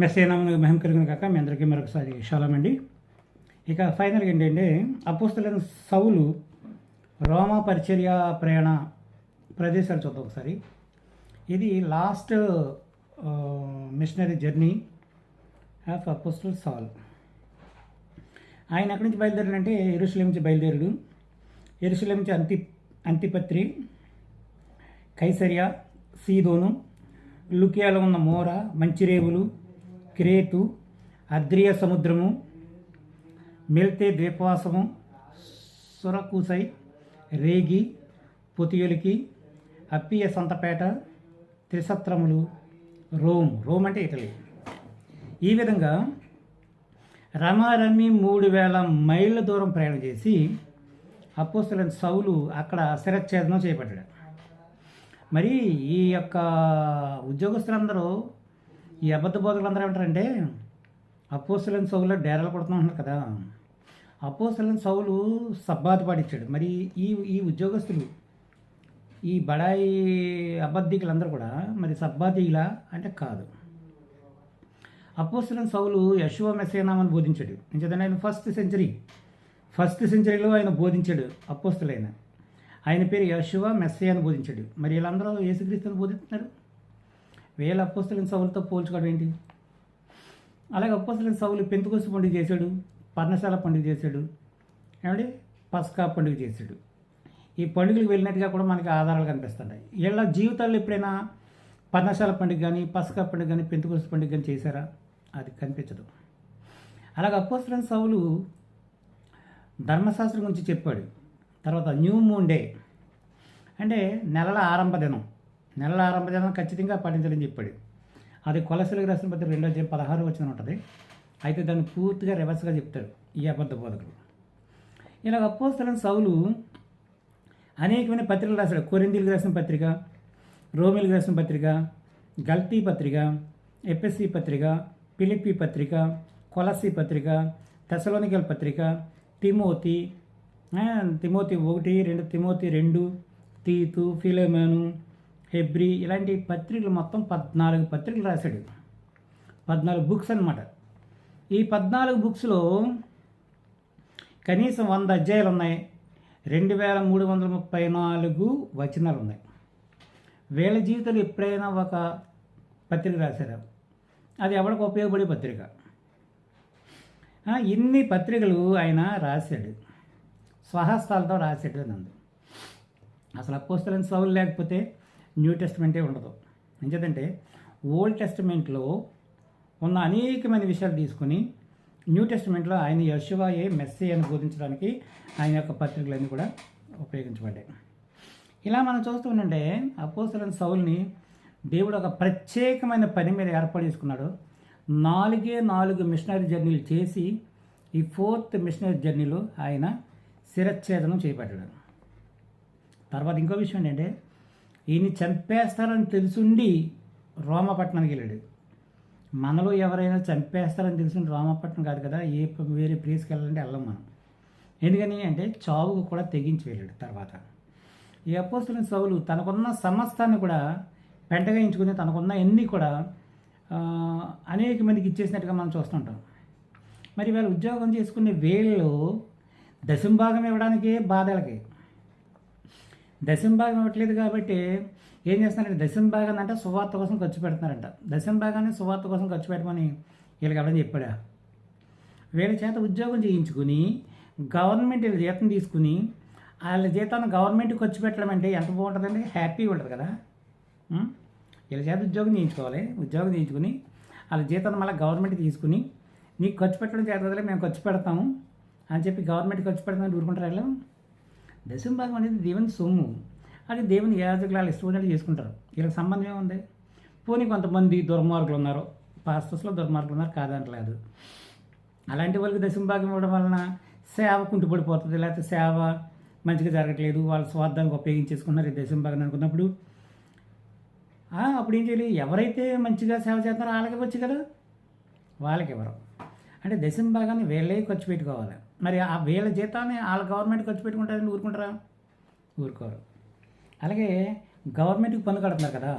మెస్సేనామను మహిమ కలిగిన కాక మీ అందరికీ మరొకసారి షాలం ఇక ఫైనల్గా ఏంటంటే అపోస్తులైన సౌలు రోమా పరిచర్య ప్రయాణ ప్రదేశాలు చూద్దాం ఒకసారి. ఇది last missionary journey of apostle Saul ఆయన ఎక్కడి నుంచి బయలుదేరాడంటే ఎరుసలేం నుంచి బయలుదేరాడు. ఎరుసలేం నుంచి అంతి అంతిపత్రి కైసరియా సీదోను లుకియాలో ఉన్న మోర మంచిరేవులు క్రేతు అద్రియ సముద్రము మెల్తే ద్వీపవాసము సురకూసై రేగి పొతియులికి అప్పియ సంతపేట త్రిసత్రములు రోమ్. రోమ్ అంటే ఇటలీ. ఈ విధంగా రమారమి మూడు వేల మైళ్ళ దూరం ప్రయాణం చేసి అపోస్తులైన సౌలు అక్కడ శిరచ్ఛేదనం చేపట్టాడు. మరి ఈ యొక్క ఉద్యోగస్తులందరూ ఈ అబద్ధ బోధకులందరూ ఏమంటారంటే అపోస్తులైన సౌలు డేరాలు కొడుతున్నారు కదా. అపోస్తులైన సౌలు సబ్బాతు పాటించాడు. మరి ఈ ఈ ఉద్యోగస్తులు ఈ బడాయి అబద్ధికులందరూ కూడా మరి సబ్బాతీలా అంటే కాదు. అపోస్తులైన సౌలు యశువ మెసేనామని బోధించాడు. ఇంకేదంటే ఆయన ఫస్ట్ సెంచరీ ఫస్ట్ సెంచరీలో ఆయన బోధించాడు అపోస్తులైన. ఆయన పేరు యశువ మెస్సే అని బోధించాడు. మరి వీళ్ళందరూ యేసుక్రీస్తుని బోధిస్తున్నారు? వేల అపోస్తులైన సౌలతో పోల్చుకోవడం ఏంటి? అలాగే అపోస్తులైన సౌలు పెంతుకొస్తు పండుగ చేశాడు పర్ణశాల పండుగ చేశాడు ఏమండి? పస్కా పండుగ చేశాడు. ఈ పండుగలకు వెళ్ళినట్టుగా కూడా మనకి ఆధారాలు కనిపిస్తున్నాయి. వీళ్ళ జీవితాల్లో ఎప్పుడైనా పర్ణశాల పండుగ కానీ పస్కా పండుగ కానీ పెంతుకొస్తు పండుగ కానీ చేశారా? అది కనిపించదు. అలాగే అపోస్తులైన సౌలు ధర్మశాస్త్రం గురించి చెప్పాడు. తర్వాత న్యూ మూన్ డే అంటే నెలల ఆరంభ దినం. నెలల ఆరంభ దినం ఖచ్చితంగా పాటించాలని చెప్పాడు. అది కొలసలకు రాసిన పత్రిక రెండో అధ్యాయం పదహారు వచ్చిన ఉంటుంది. అయితే దాన్ని పూర్తిగా రివర్స్గా చెప్తాడు ఈ అబద్ధ బోధకులు ఇలా అపోస్తలైన సౌలు అనేకమైన పత్రికలు రాశాడు. కొరిందీలకు రాసిన పత్రిక రోమిలకు రాసిన పత్రిక గల్తీ పత్రిక ఎపిఎస్సి పత్రిక పిలిపి పత్రిక కొలసి పత్రిక తెసలోనికల్ పత్రిక తిమోతి తిమోతి ఒకటి రెండు తిమోతి రెండు తీతు ఫిలోమాను హెబ్రి ఇలాంటి పత్రికలు మొత్తం పద్నాలుగు పత్రికలు రాశాడు. పద్నాలుగు బుక్స్ అన్నమాట. ఈ పద్నాలుగు బుక్స్లో కనీసం వంద అధ్యాయాలు ఉన్నాయి. రెండు వేల మూడు వందల ముప్పై నాలుగు వచనాలు ఉన్నాయి. వీళ్ళ జీవితంలో ఎప్పుడైనా ఒక పత్రిక రాశారు? అది ఎవరికి ఉపయోగపడే పత్రిక? ఇన్ని పత్రికలు ఆయన రాశాడు. స్వహస్తాలతో రాశాడు నందు అసలు అపోస్తలైన సౌలు లేకపోతే న్యూ టెస్ట్మెంటే ఉండదు. ఎందుకంటే ఓల్డ్ టెస్ట్మెంట్లో ఉన్న అనేకమైన విషయాలు తీసుకొని న్యూ టెస్ట్మెంట్లో ఆయన యశువాయే మెస్సీ అని బోధించడానికి ఆయన యొక్క పత్రికలన్నీ కూడా ఉపయోగించబడ్డాయి. ఇలా మనం చూస్తుంటే అపోస్తలైన సౌల్ని దేవుడు ఒక ప్రత్యేకమైన పని మీద ఏర్పాటు చేసుకున్నాడు. నాలుగే నాలుగు మిషనరీ జర్నీలు చేసి ఈ ఫోర్త్ మిషనరీ జర్నీలో ఆయన శిరచ్ఛేదనం చేపట్టాడు. తర్వాత ఇంకో విషయం ఏంటంటే ఈయన్ని చంపేస్తారని తెలుసుండి రోమపట్నానికి వెళ్ళాడు. మనలో ఎవరైనా చంపేస్తారని తెలుసుండి రోమపట్నం కాదు కదా ఏ వేరే ప్లేస్కి వెళ్ళాలంటే వెళ్ళం మనం. ఎందుకని అంటే చావుకు కూడా తెగించి వెళ్ళాడు తర్వాత. ఈ అపోస్తులైన సౌలు తనకున్న సమస్తాన్ని కూడా పెంటగాయించుకుని తనకున్న ఎన్ని కూడా అనేక మందికి ఇచ్చేసినట్టుగా మనం చూస్తుంటాం. మరి వీళ్ళు ఉద్యోగం చేసుకునే వేళ్ళు దశంభాగం ఇవ్వడానికే బాధలకి దశంభాగం ఇవ్వట్లేదు కాబట్టి ఏం చేస్తున్నారంటే దశంభాగాన్ని అంటే సువార్త కోసం ఖర్చు పెడుతున్నారంట. దశంభాగాన్ని సువార్త కోసం ఖర్చు పెట్టమని వీళ్ళకి ఎవరైనా చెప్పాడా? వీళ్ళ చేత ఉద్యోగం చేయించుకుని గవర్నమెంట్ వీళ్ళ జీతం తీసుకుని వాళ్ళ జీతాన్ని గవర్నమెంట్ ఖర్చు పెట్టడం అంటే ఎంత బాగుంటుందండి? హ్యాపీగా ఉంటుంది కదా. వీళ్ళ చేత ఉద్యోగం చేయించుకోవాలి. ఉద్యోగం చేయించుకుని వాళ్ళ జీతాన్ని మళ్ళీ గవర్నమెంట్ తీసుకుని నీకు ఖర్చు పెట్టడం చేత మేము ఖర్చు పెడతాము అని చెప్పి గవర్నమెంట్ ఖర్చు పెడతామని ఊరుకుంటారు వీళ్ళు? దశంభాగం అనేది దేవుని సొమ్ము. అది దేవుని యాజకులు వాళ్ళు ఇష్టం చేసుకుంటారు. వీళ్ళకి సంబంధం ఏముంది? పోనీ కొంతమంది దుర్మార్గులు ఉన్నారు పాస్టర్స్లో దుర్మార్గులు ఉన్నారు కాదంటలేదు. అలాంటి వాళ్ళకి దశంభాగం ఇవ్వడం వలన సేవ కుంటుపడిపోతుంది లేకపోతే సేవ మంచిగా జరగట్లేదు. వాళ్ళ స్వార్థానికి ఉపయోగించేసుకున్నారు ఈ దశంభాగం అనుకున్నప్పుడు. అప్పుడు ఏం చేయాలి? ఎవరైతే మంచిగా సేవ చేస్తారో వాళ్ళకి ఇవ్వచ్చు కదా? వాళ్ళకి ఇవ్వరు. అంటే దశం భాగాన్ని వీళ్ళే ఖర్చు పెట్టుకోవాలి. మరి ఆ వీళ్ళ జీతాన్ని వాళ్ళ గవర్నమెంట్ ఖర్చు పెట్టుకుంటారని ఊరుకుంటారా? ఊరుకోరు. అలాగే గవర్నమెంట్కి పన్ను కడుతున్నారు కదా.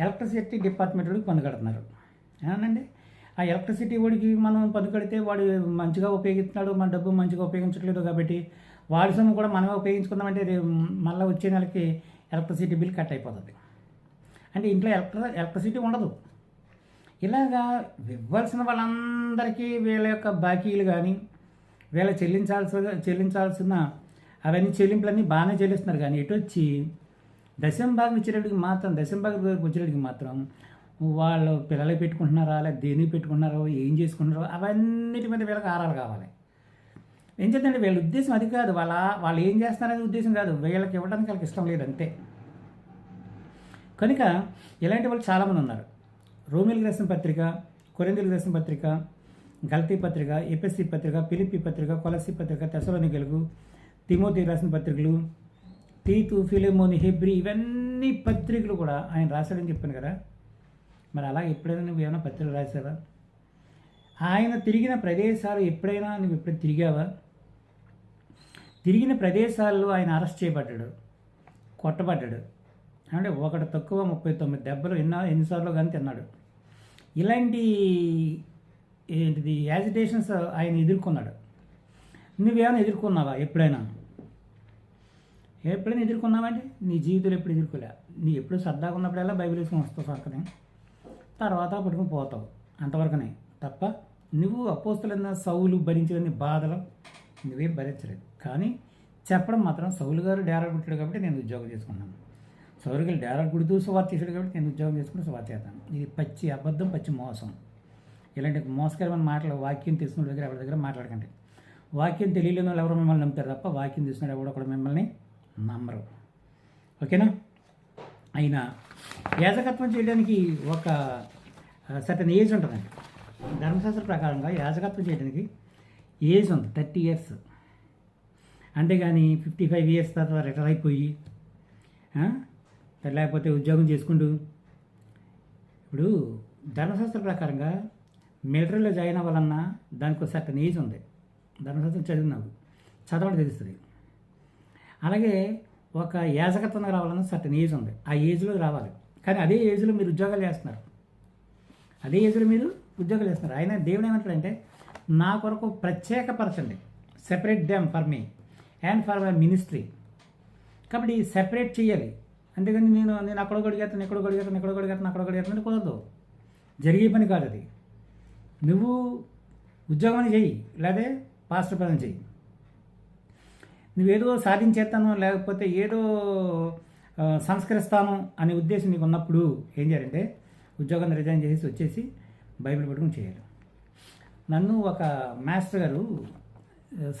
ఎలక్ట్రిసిటీ డిపార్ట్మెంట్ వాడికి పన్ను కడుతున్నారు. ఏనండి ఆ ఎలక్ట్రిసిటీ వాడికి మనం పన్ను కడితే వాడు మంచిగా ఉపయోగిస్తున్నాడు మన డబ్బు మంచిగా ఉపయోగించట్లేదు కాబట్టి వాడి సొమ్ము కూడా మనమే ఉపయోగించుకుందామంటే మళ్ళీ వచ్చే నెలకి ఎలక్ట్రిసిటీ బిల్ కట్ అయిపోతుంది. అంటే ఇంట్లో ఎలక్ట్రి ఎలక్ట్రిసిటీ ఉండదు. ఇలాగా ఇవ్వాల్సిన వాళ్ళందరికీ వీళ్ళ యొక్క బాకీలు కానీ వీళ్ళ చెల్లించాల్సిన చెల్లించాల్సిన అవన్నీ చెల్లింపులన్నీ బాగానే చెల్లిస్తున్నారు. కానీ ఎటు వచ్చి దశం భాగం ఇచ్చేటప్పటికి మాత్రం దశం భాగం వచ్చేటప్పటికి మాత్రం వాళ్ళు పిల్లలు పెట్టుకుంటున్నారా లేదా దేనికి పెట్టుకుంటున్నారో ఏం చేసుకుంటున్నారో అవన్నిటి మీద వీళ్ళకి ఆరాలు కావాలి. ఏం చేద్దండి వీళ్ళ ఉద్దేశం అది కాదు. వాళ్ళ వాళ్ళు ఏం చేస్తారనేది ఉద్దేశం కాదు. వీళ్ళకి ఇవ్వడానికి వాళ్ళకి ఇష్టం లేదు అంతే కనుక ఇలాంటి వాళ్ళు చాలామంది ఉన్నారు. రోమిల్కి రాసిన పత్రిక కొరిందులకు రాసిన పత్రిక గల్తీ పత్రిక ఎపిఎస్సి పత్రిక పిలిపి పత్రిక కొలసి పత్రిక తెసలోనికలకు తిమోతి రాసిన పత్రికలు తీతు ఫిలిమోని హెబ్రి ఇవన్నీ పత్రికలు కూడా ఆయన రాశాడని చెప్పాను కదా. మరి అలా ఎప్పుడైనా నువ్వు ఏమైనా పత్రికలు రాసావా ఆయన తిరిగిన ప్రదేశాలు ఎప్పుడైనా నువ్వు ఎప్పుడు తిరిగావా? తిరిగిన ప్రదేశాల్లో ఆయన అరెస్ట్ చేయబడ్డాడు కొట్టబడ్డాడు. అంటే ఒకటి తక్కువ ముప్పై తొమ్మిది దెబ్బలు ఎన్నో ఎన్నిసార్లు కానీ తిన్నాడు. ఇలాంటి ఏంటిది యాజిటేషన్స్ ఆయన ఎదుర్కొన్నాడు. నువ్వేమైనా ఎదుర్కొన్నావా ఎప్పుడైనా? ఎప్పుడైనా ఎదుర్కొన్నావంటే నీ జీవితంలో ఎప్పుడు ఎదుర్కోలే. నీ ఎప్పుడు సరదాగా ఉన్నప్పుడల్లా బైబిల్ వేసుకొని వస్తావు పక్కనే తర్వాత పట్టుకుని పోతావు. అంతవరకునే. తప్ప నువ్వు అపోస్తులైన సౌలు భరించలేని బాధలు నువ్వేం భరించలేదు. కానీ చెప్పడం మాత్రం సౌలు గారు డేరా కుట్టాడు కాబట్టి నేను ఉద్యోగం చేసుకున్నాను. సౌలు గారు డేరా కుడుతూ సువార్త చేశాడు కాబట్టి నేను ఉద్యోగం చేసుకుని సువార్త చేస్తాను. ఇది పచ్చి అబద్ధం పచ్చి మోసం. ఇలాంటి మోసకరమైన మాటలు వాక్యం తీసుకున్న దగ్గర ఎవరి దగ్గర మాట్లాడకండి. వాక్యం తెలియలేని వాళ్ళు ఎవరు మిమ్మల్ని నమ్ముతారు తప్ప వాక్యం తీసుకున్న ఎవడో కూడా మిమ్మల్ని నమ్మరు. ఓకేనా? అయినా యాజకత్వం చేయడానికి ఒక సర్టన్ ఏజ్ ఉంటుందండి. ధర్మశాస్త్ర ప్రకారంగా యాజకత్వం చేయడానికి ఏజ్ ఉంది థర్టీ ఇయర్స్. అంతేగాని ఫిఫ్టీ ఫైవ్ ఇయర్స్ తర్వాత రిటైర్ అయిపోయి లేకపోతే ఉద్యోగం చేసుకుంటూ. ఇప్పుడు ధర్మశాస్త్ర ప్రకారంగా మిలిటరీలో జాయిన్ అవ్వాలన్నా దానికి ఒక సర్టన్ ఏజ్ ఉంది. ధర్మశాస్త్రం చదివినావు చదవడం తెలుస్తుంది. అలాగే ఒక యాజకత్వం రావాలన్నా సర్టన్ ఏజ్ ఉంది. ఆ ఏజ్లో రావాలి. కానీ అదే ఏజ్లో మీరు ఉద్యోగాలు చేస్తున్నారు. అదే ఏజ్లో మీరు ఉద్యోగాలు చేస్తున్నారు. ఆయన దేవుడు ఏమంటాడంటే నా కొరకు ప్రత్యేకపరచండి. Separate them for me and for my ministry కాబట్టి సెపరేట్ చేయాలి. అంతేగాని నేను నేను అక్కడ గడిగేస్తాను ఇక్కడ గడిగేస్తాను ఇక్కడ గడిగేస్తాను అక్కడ గడిగేస్తాను అంటే కుదరదు. జరిగే పని కాదు అది. నువ్వు ఉద్యోగం చెయ్యి లేదా పాస్టర్ పని చెయ్యి. నువ్వేదో సాధించేస్తాను లేకపోతే ఏదో సంస్కరిస్తాను అనే ఉద్దేశం నీకు ఉన్నప్పుడు ఏం చేయాలంటే ఉద్యోగాన్ని రిజైన్ చేసి వచ్చేసి బైబిల్ పట్టుకుని చేయాలి. నన్ను ఒక మాస్టర్ గారు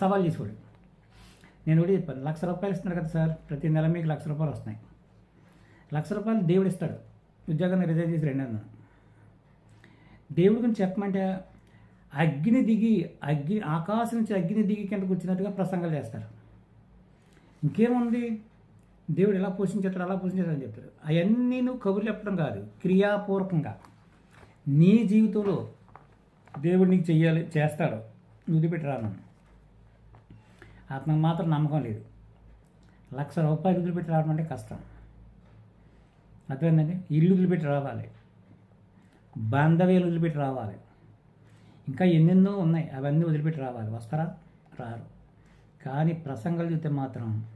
సవాల్ చేసుకోడు నేను కూడా చెప్పాను లక్ష రూపాయలు ఇస్తున్నారు కదా సార్ ప్రతి నెల మీకు లక్ష రూపాయలు వస్తున్నాయి. లక్ష రూపాయలు దేవుడు ఇస్తాడు. ఉద్యోగాన్ని రిజైన్ చేసి రెండు అన్నాను దేవుడి గురించి చెప్పమంటే అగ్ని దిగి అగ్ని ఆకాశం నుంచి అగ్ని దిగి కిందకు వచ్చినట్టుగా ప్రసంగాలు చేస్తారు. ఇంకేముంది? దేవుడు ఎలా పోషించేస్తాడు అలా పోషించేస్తాడు అని చెప్తారు అవన్నీ నువ్వు కబుర్లు చెప్పడం కాదు క్రియాపూర్వకంగా. నీ జీవితంలో దేవుడు నీకు చెయ్యాలి చేస్తాడు. వదిలిపెట్టరాను రాను. మాత్రం నమ్మకం లేదు. లక్ష రూపాయలు వదిలిపెట్టి రావడం అంటే కష్టం. అర్థమైందండి? ఇల్లు వదిలిపెట్టి రావాలి. బాంధవ్యాలు వదిలిపెట్టి రావాలి. ఇంకా ఎన్నెన్నో ఉన్నాయి. అవన్నీ వదిలిపెట్టి రావాలి. వస్తారా? రారు. కానీ ప్రసంగాలు చూస్తే మాత్రం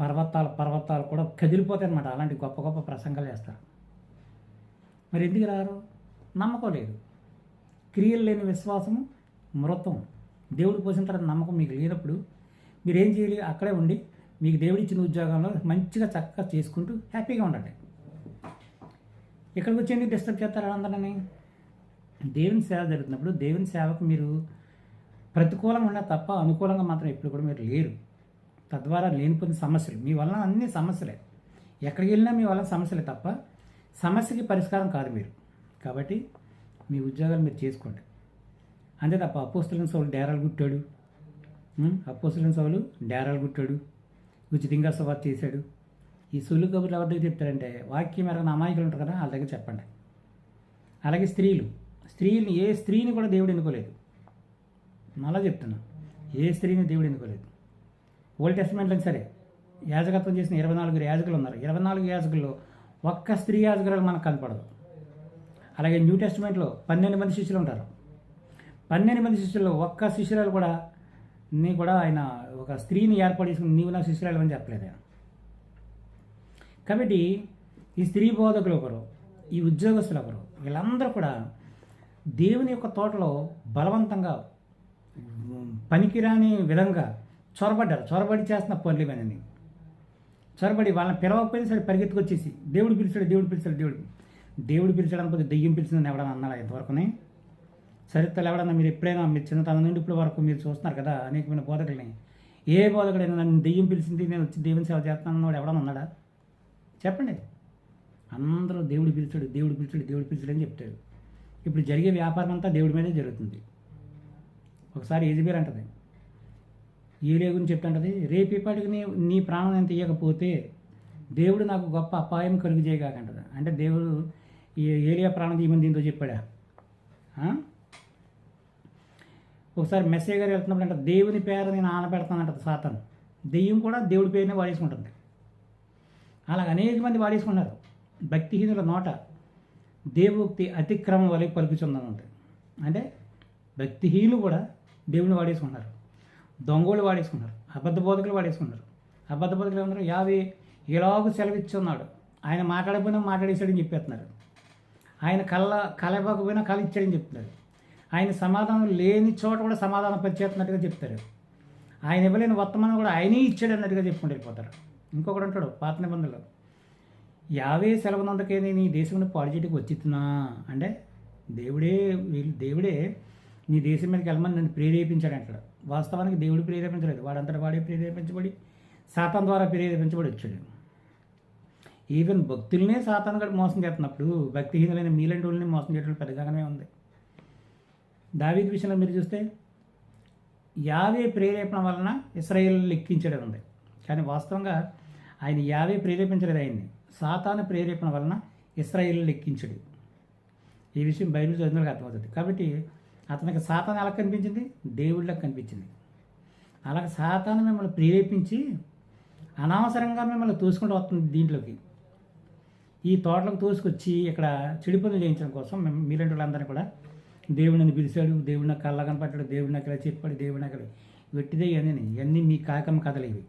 పర్వతాలు పర్వతాలు కూడా కదిలిపోతాయి అనమాట అలాంటి గొప్ప గొప్ప ప్రసంగాలు చేస్తారు. మరి ఎందుకు రారు? నమ్మకం లేదు. క్రియలు లేని విశ్వాసము మృతం. దేవుడు పోసిన తర్వాత నమ్మకం మీకు లేనప్పుడు మీరేం చేయాలి? అక్కడే ఉండి మీకు దేవుడిచ్చిన ఉద్యోగంలో మంచిగా చక్కగా చేసుకుంటూ హ్యాపీగా ఉండండి. ఇక్కడికి వచ్చి డిస్టర్బ్ చేస్తారు అందరినీ దేవుని సేవ జరుగుతున్నప్పుడు దేవుని సేవకు మీరు ప్రతికూలంగా ఉన్నా తప్ప అనుకూలంగా మాత్రం ఎప్పుడు కూడా మీరు లేరు. తద్వారా లేనిపోయిన సమస్యలు. మీ వలన అన్ని సమస్యలే. ఎక్కడికి వెళ్ళినా మీ వలన సమస్యలే తప్ప సమస్యకి పరిష్కారం కాదు మీరు. కాబట్టి మీ ఉద్యోగాలు మీరు చేసుకోండి. అంతే తప్ప అపోస్తులైన సౌలు డేరాలు గుట్టాడు. అపోస్తులైన సౌలు డేరాలు గుట్టాడు. ఉచితంగా సవార్ చేశాడు. ఈ సొల్లు కబుర్లు ఎవరి దగ్గర చెప్తారంటే వాక్యం ఎరగిన అమాయకులు ఉంటారు కదా వాళ్ళ దగ్గర చెప్పండి. అలాగే స్త్రీలు. స్త్రీని ఏ స్త్రీని కూడా దేవుడు ఎన్నుకోలేదు. మళ్ళా చెప్తున్నా. ఏ స్త్రీని దేవుడు ఎన్నుకోలేదు. ఓల్డ్ టెస్ట్మెంట్లో సరే యాజకత్వం చేసిన ఇరవై నాలుగు యాజకులు ఉన్నారు. ఇరవై నాలుగు యాజకుల్లో ఒక్క స్త్రీ యాజకురాలు మనకు కనపడదు. అలాగే న్యూ టెస్ట్మెంట్లో పన్నెండు మంది శిష్యులు ఉంటారు. పన్నెండు మంది శిష్యుల్లో ఒక్క శిష్యురాలు కూడా నీ కూడా ఆయన ఒక స్త్రీని ఏర్పాటు చేసుకుని నీవు నా శిష్యురాలు అని చెప్పలేదు ఆయన. కాబట్టి ఈ స్త్రీ బోధకులు ఒకరు ఈ ఉద్యోగస్తులు ఒకరు వీళ్ళందరూ కూడా దేవుని యొక్క తోటలో బలవంతంగా పనికిరాని విధంగా చొరబడ్డారు. చొరబడి చేస్తున్న పనులు ఇవన్నీ. చొరబడి వాళ్ళని పిలవకపోయినా సరే పరిగెత్తుకొచ్చేసి దేవుడు పిలిచాడు దేవుడు పిలిచాడు దేవుడు దేవుడు పిలిచాడు దెయ్యం పిలిచిందని ఎవడన్నా అన్నాడు ఇంతవరకునే? చరిత్రలు ఎవడన్నా మీరు ఎప్పుడైనా మీరు చిన్నతనం నుండి ఇప్పుడు వరకు మీరు చూస్తున్నారు కదా అనేకమైన బోధకుల్ని. ఏ బోధకుడైనా నన్ను దెయ్యం పిలిచింది నేను వచ్చి దేవుని సేవ చేస్తాను అన్నవాడు ఎవడన్నా ఉన్నాడా చెప్పండి. అందరూ దేవుడు పిలిచాడు దేవుడు పిలిచాడు దేవుడు పిలిచాడు అని చెప్తాడు. ఇప్పుడు జరిగే వ్యాపారం అంతా దేవుడి మీదే జరుగుతుంది. ఒకసారి ఏజిబేర్ అంటది. ఏరియా గురించి చెప్తుంటది రేపు ఇప్పటికి నీ నీ ప్రాణం ఎంత ఇవ్వకపోతే దేవుడు నాకు గొప్ప అపాయం కలుగు చేయగాకంటది అంటే దేవుడు ఈ ప్రాణం తీయమని దీంతో చెప్పాడా? ఒకసారి మెస్సేజ్ గారు వెళ్తున్నప్పుడు అంటే దేవుని పేరు నేను ఆనపెడతానంటది సాతను. దెయ్యం కూడా దేవుడి పేరునే వాడేసుకుంటుంది. అలాగ అనేక మంది వాడేసుకున్నారు. భక్తిహీనుల నోట దేవోక్తి అతిక్రమం వలె పలుకుచుందని ఉంటుంది అంటే భక్తిహీనులు కూడా దేవుని వాడేసుకున్నారు. దొంగలు వాడేసుకున్నారు. అబద్ధ బోధకులు వాడేసుకున్నారు. అబద్ధ బోధకులు ఏమన్నారు యాభై ఇలాగూ సెలవిచ్చున్నాడు. ఆయన మాట్లాడకపోయినా మాట్లాడేశాడని చెప్పేస్తున్నారు. ఆయన కళ్ళ కళ ఇవ్వకపోయినా కళ ఇచ్చాడని చెప్తున్నారు. ఆయన సమాధానం లేని చోట కూడా సమాధానం పరిచేస్తున్నట్టుగా చెప్తారు. ఆయన ఇవ్వలేని వర్తమానం కూడా ఆయనే ఇచ్చాడు అన్నట్టుగా చెప్పుకుంటూ వెళ్ళిపోతారు. ఇంకొకడు అంటాడు పాత నిబంధనలు. యావే సెలవునందుకే నేను ఈ దేశంలో పాడు చేయడానికి అంటే దేవుడే వీళ్ళు దేవుడే నీ దేశం మీదకి వెళ్ళమని నన్ను ప్రేరేపించాడు అంటాడు. వాస్తవానికి దేవుడు ప్రేరేపించలేదు. వాడంతటా వాడే ప్రేరేపించబడి సాతాన్ ద్వారా ప్రేరేపించబడి వచ్చాడు. ఈవెన్ భక్తులనే సాతాన్ గడు మోసం చేస్తున్నప్పుడు భక్తిహీనులైన మీలాంటి వాళ్ళని మోసం చేయడం పెద్దగానే ఉంది. దావీద్ విషయంలో మీరు చూస్తే యావే ప్రేరేపణ వలన ఇస్రాయేల్ లెక్కించడం ఉంది. కానీ వాస్తవంగా ఆయన యావే ప్రేరేపించలేదు ఆయన్ని సాతాను ప్రేరేపణ వలన ఇస్రాయిల్ లెక్కించడు. ఈ విషయం బైబిల్ చదివినకు అర్థమవుతుంది. కాబట్టి అతనికి సాతాను ఎలా కనిపించింది? దేవుళ్ళకి కనిపించింది. అలాగే సాతాను మిమ్మల్ని ప్రేరేపించి అనవసరంగా మిమ్మల్ని తోసుకుంటూ వస్తుంది దీంట్లోకి. ఈ తోటలకు తోసుకొచ్చి ఇక్కడ చెడు పనులు చేయించడం కోసం మేము మీలాంటి వాళ్ళందరినీ కూడా దేవుడిని పిలిచాడు? దేవుడిని కళ్ళ కనపడ్డాడు దేవుడు నాకు చెప్పాడు దేవుడిని అక్కడ వెట్టిదే ఇవన్నీ. ఇవన్నీ మీ కాకమ్మ కథలు ఇవి.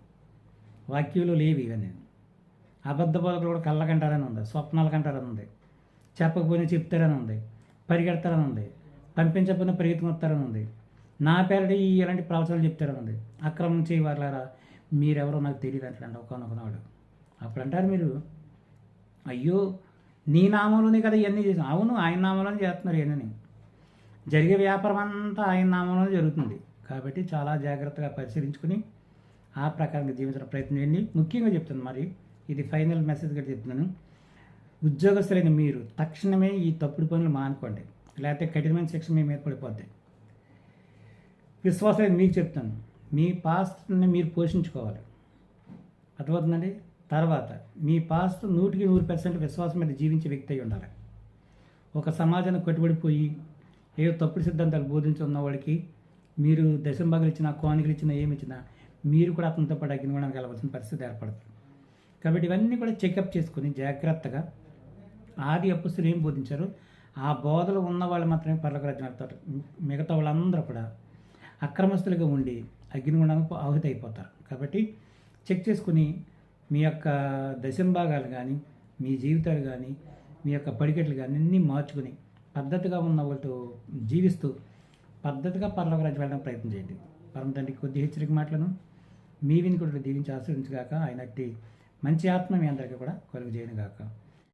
వాక్యంలో లేవు ఇవన్నీ అబద్ధ బోధకులు కూడా కళ్ళ కంటారని ఉంది స్వప్నాలు కంటారని ఉంది చెప్పకపోయినా చెప్తారని ఉంది పరిగెడతారని ఉంది పంపించకపోయినా పరిగెత్తుకొస్తారని ఉంది. నా పేరటి ఇలాంటి ప్రవచనాలు చెప్తారని ఉంది. అక్రమం చేయవారులారా? మీరెవరో నాకు తెలియదు అంటాడు ఒకనొకనాడు అప్పుడు అంటారు మీరు అయ్యో నీ నామంలోనే కదా ఇవన్నీ చేసాం అవును ఆయన నామంలోనే చేస్తున్నారు ఇవన్నీ. జరిగే వ్యాపారం అంతా ఆయన నామంలోనే జరుగుతుంది. కాబట్టి చాలా జాగ్రత్తగా పరిశీలించుకుని ఆ ప్రకారంగా జీవించడం ప్రయత్నం చేయండి. ముఖ్యంగా చెప్తాను మరి ఇది ఫైనల్ మెసేజ్ కూడా చెప్తున్నాను. ఉద్యోగస్తులైన మీరు తక్షణమే ఈ తప్పుడు పనులు మానుకోండి. లేకపోతే కఠినమైన శిక్ష మేము ఏర్పడిపోద్ది పడిపోద్ది. విశ్వాసం మీకు చెప్తాను మీ పాస్ట్ని మీరు పోషించుకోవాలి. అర్థమవుతుందండి? తర్వాత మీ పాస్ట్ నూటికి నూరు పర్సెంట్ విశ్వాసం మీద జీవించే వ్యక్తి అయి ఉండాలి. ఒక సమాజానికి కట్టుబడిపోయి ఏదో తప్పుడు సిద్ధాంతాలు బోధించి వాడికి మీరు దశంబాగులు ఇచ్చినా కోనికలు ఇచ్చినా ఏమి ఇచ్చినా మీరు కూడా అతనితో పాటు అగ్నిగుణానికి వెళ్ళవలసిన పరిస్థితి ఏర్పడుతుంది. కాబట్టి ఇవన్నీ కూడా చెకప్ చేసుకుని జాగ్రత్తగా ఆది అప్పుస్తులు ఏం బోధించారు? ఆ బోధలు ఉన్న వాళ్ళు మాత్రమే పర్లకు రాజ్యం వెళ్తారు. మిగతా వాళ్ళందరూ కూడా అక్రమస్తులుగా ఉండి అగ్నిగుణానికి ఆహుతి అయిపోతారు. కాబట్టి చెక్ చేసుకుని మీ యొక్క దశంభాగాలు కానీ మీ జీవితాలు కానీ మీ యొక్క పడికెట్లు కానీ అన్నీ మార్చుకుని పద్ధతిగా ఉన్న వాళ్ళతో జీవిస్తూ పద్ధతిగా పర్లోక రాజ్యం వెళ్ళడానికి ప్రయత్నం చేయండి. పరమ తండ్రి కొద్ది హెచ్చరిక మాటలను మీ విని కూడా దీవించి ఆశ్రయించగాక ఆయనట్టి మంచి ఆత్మ మీ అందరికీ కూడా కలుగు చేయనుగాక